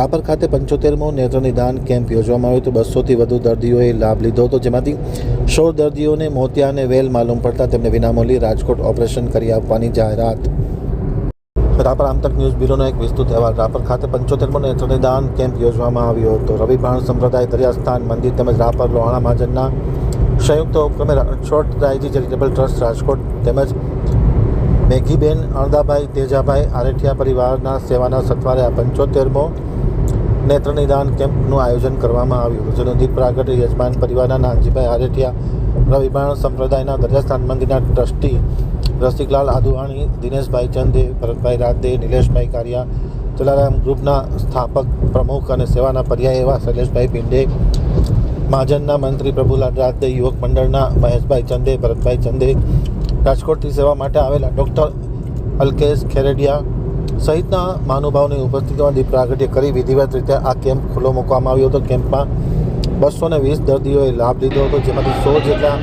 રાપર ખાતે પંચોતેરમો નેત્ર નિદાન કેમ્પ યોજવામાં આવ્યો હતો. બસોથી વધુ દર્દીઓએ લાભ લીધો હતો. જેમાંથી સોળ દર્દીઓને મોતિયા અને વેલ માલુમ પડતા તેમને વિનામૂલ્યે રાજકોટ ઓપરેશન કરી આપવાની જાહેરાત. રાપર આમતક ન્યૂઝ બ્યુરોનો એક વિસ્તૃત અહેવાલ. રાપર ખાતે પંચોતેરમો નેત્ર નિદાન કેમ્પ યોજવામાં આવ્યો હતો. રવિભાણ સંપ્રદાય દરિયાસ્થાન મંદિર તેમજ રાપર લોહાણા મહાજનના સંયુક્ત ઉપક્રમે શોર્ટ રાયજી ચેરિટેબલ ટ્રસ્ટ રાજકોટ તેમજ મેઘીબેન અણદાભાઈ તેજાભાઈ આરેઠિયા પરિવારના સેવાના સત્વારે આ પંચોતેરમો નેત્ર નિદાન કેમ્પનું આયોજન કરવામાં આવ્યું. જેનું પ્રાગટ્ય યજમાન પરિવારના નાનજીભાઈ આરેઠિયા રવિભાણ સંપ્રદાયના દરિયાસ્થાન મંદિરના ટ્રસ્ટી રસિકલાલ આદુવાણી, દિનેશભાઈ ચંદે, ભરતભાઈ રાદે, નિલેશભાઈ કારિયા, જલારામ ગ્રુપના સ્થાપક, પ્રમુખ અને સેવાના પર્યાય એવા શૈલેષભાઈ પિંડે મહાજનના મંત્રી પ્રભુલાલ રાદે, યુવક મંડળના મહેશભાઈ ચંદે, ભરતભાઈ ચંદે, રાજકોટથી સેવા માટે આવેલા ડૉક્ટર અલ્કેશ ખેરડિયા સહિતના મહાનુભાવોની ઉપસ્થિતિમાં દીપ પ્રાગટ્ય કરી વિધિવત રીતે આ કેમ્પ ખુલ્લો મૂકવામાં આવ્યો હતો. કેમ્પમાં બસો ને વીસ દર્દીઓએ લાભ લીધો હતો, જેમાંથી સો જેટલા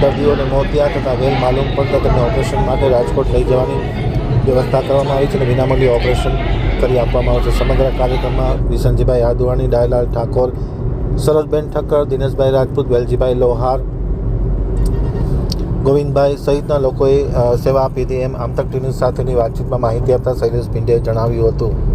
દર્દીઓને મોતિયા તથા વેલ માલુમ પડતા તેમને ઓપરેશન માટે રાજકોટ લઈ જવાની વ્યવસ્થા કરવામાં આવી છે અને વિનામૂલ્યે ઓપરેશન કરી આપવામાં આવશે સમગ્ર કાર્યક્રમમાં વિસનજીભાઈ આદવાણી, ડાયલાલ ઠાકોર, સરોજબેન ઠક્કર, દિનેશભાઈ રાજપૂત, વેલજીભાઈ લોહાર ગોવિંદભાઈ સહિતના લોકોએ સેવા આપી હતી. એમ આમતક ટીવી સાથેની વાતચીતમાં માહિતી આપતા શૈલેષ પિંડેએ જણાવ્યું હતું.